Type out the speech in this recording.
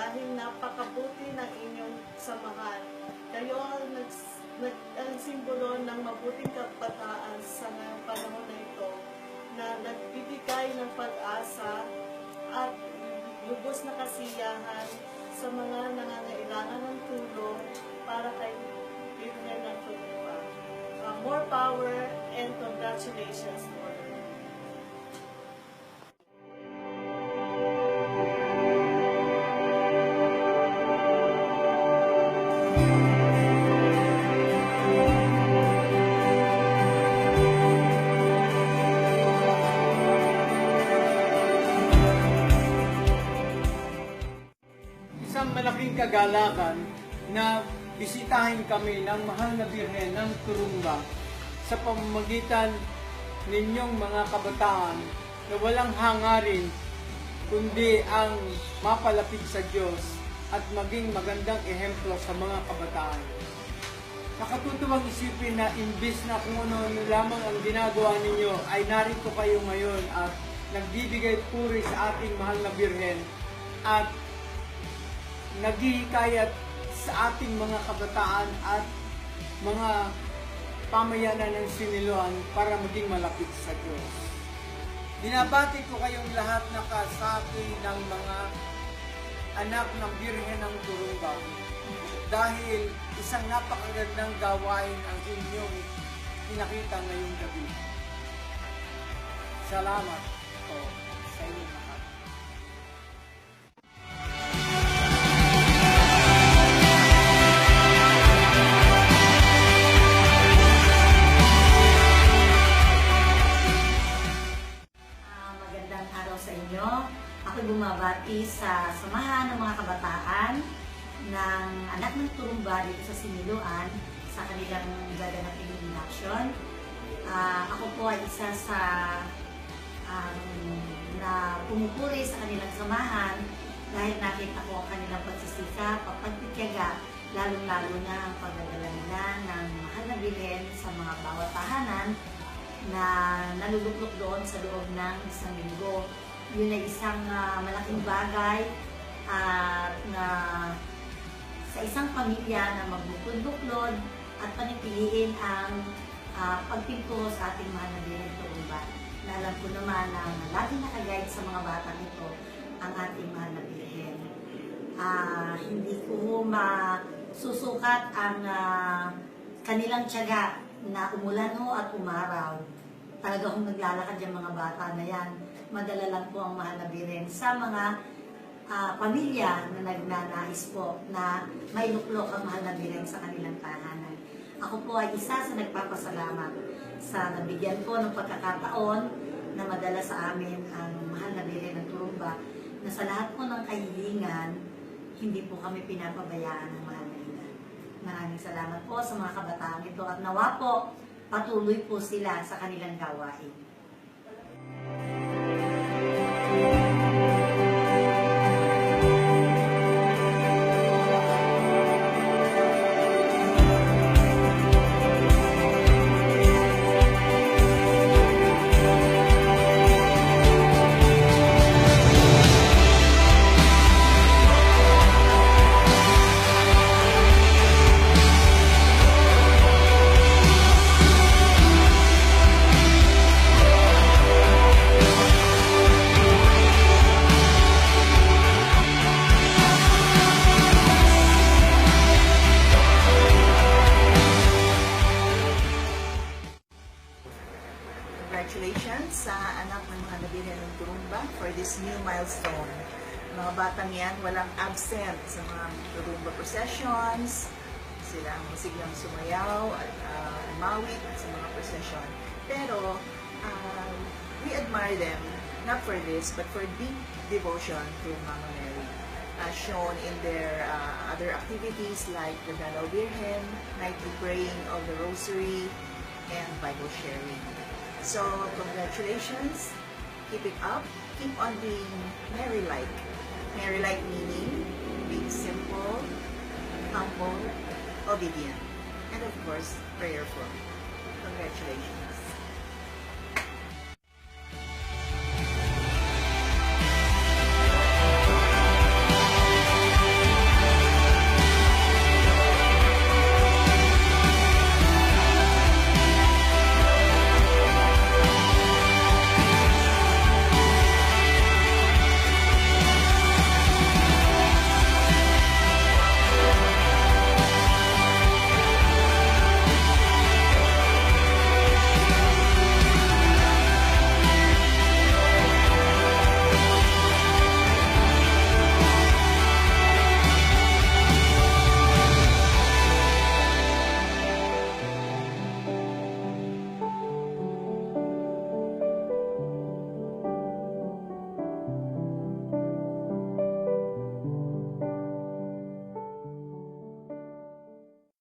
dahil napakabuti ng inyong samahan. Kayo ang nag, nag, ang simbolo ng mabuting kabataan sa ngayong panahon na ito na nagbibigay ng pag-asa at lubos na kasiyahan sa mga nangangailangan ng tulong para kay Bibner ng Tulipa. Uh, more power and congratulations, Lord. Malaking kagalakan na bisitahin kami ng mahal na birhen ng Turumba sa pamamagitan ninyong mga kabataan na walang hangarin kundi ang mapalapit sa Diyos at maging magandang ehemplo sa mga kabataan. Nakatutuwang isipin na imbis na kung ano lamang ang ginagawa ninyo ay narito kayo ngayon at nagbibigay puri sa ating mahal na birhen at naghihikayat sa ating mga kabataan at mga pamayanan ng siniluan para maging malapit sa Diyos. Binabati ko kayong lahat na kasapi ng mga anak ng Birhen ng Turunga dahil isang napakagandang gawain ang inyong pinakita ngayong gabi. Salamat po sa inyong araw sa inyo. Ako bumabati sa samahan ng mga kabataan ng anak ng turumba dito sa Siniluan sa kanilang gaganapin induction. Ah, ako po ay isa sa um, na pumupuri sa kanilang samahan dahil nakita ko ang kanilang pagsisikap, pagpagtityaga, lalong-lalo na ang pagdadala nila ng mahal na bilhin sa mga bawat tahanan na naluluklok doon sa loob ng isang linggo. Yun ay isang ah, malaking bagay at na sa isang pamilya na magbuklod at panipiliin ang ah, pagpinto sa ating mahal na bilang turumba. Na alam ko naman na lagi nakaguide sa mga batang ito ang ating mahal na birhen. Ah, hindi ko masusukat ang ah, kanilang tiyaga na umulan at umaraw. Talaga kung naglalakad yung mga bata na yan, madala lang po ang mahal na biren sa mga ah, pamilya na nagnanais po na mailuklok ang mahal na biren sa kanilang tahanan. Ako po ay isa sa nagpapasalamat sa nabigyan po ng pagkakataon na madala sa amin ang mahal na biren ng turumba na sa lahat po ng kahilingan, hindi po kami pinapabayaan ng mahal. Maraming salamat po sa mga kabataan ito at nawa po patuloy po sila sa kanilang gawain. Congratulations sa anak ng mga nabili ng Turumba for this new milestone. Mga batang yan, walang absent sa mga Turumba processions. Sila ang masiglang sumayaw at uh, umawit sa mga procession. Pero, um, we admire them, not for this, but for deep devotion to Mama Mary. As shown in their uh, other activities like the Danau Birhen, nightly praying of the Rosary, and Bible sharing. So, congratulations. Keep it up. Keep on being Mary-like. Mary-like meaning being simple, humble, obedient, and of course, prayerful. Congratulations.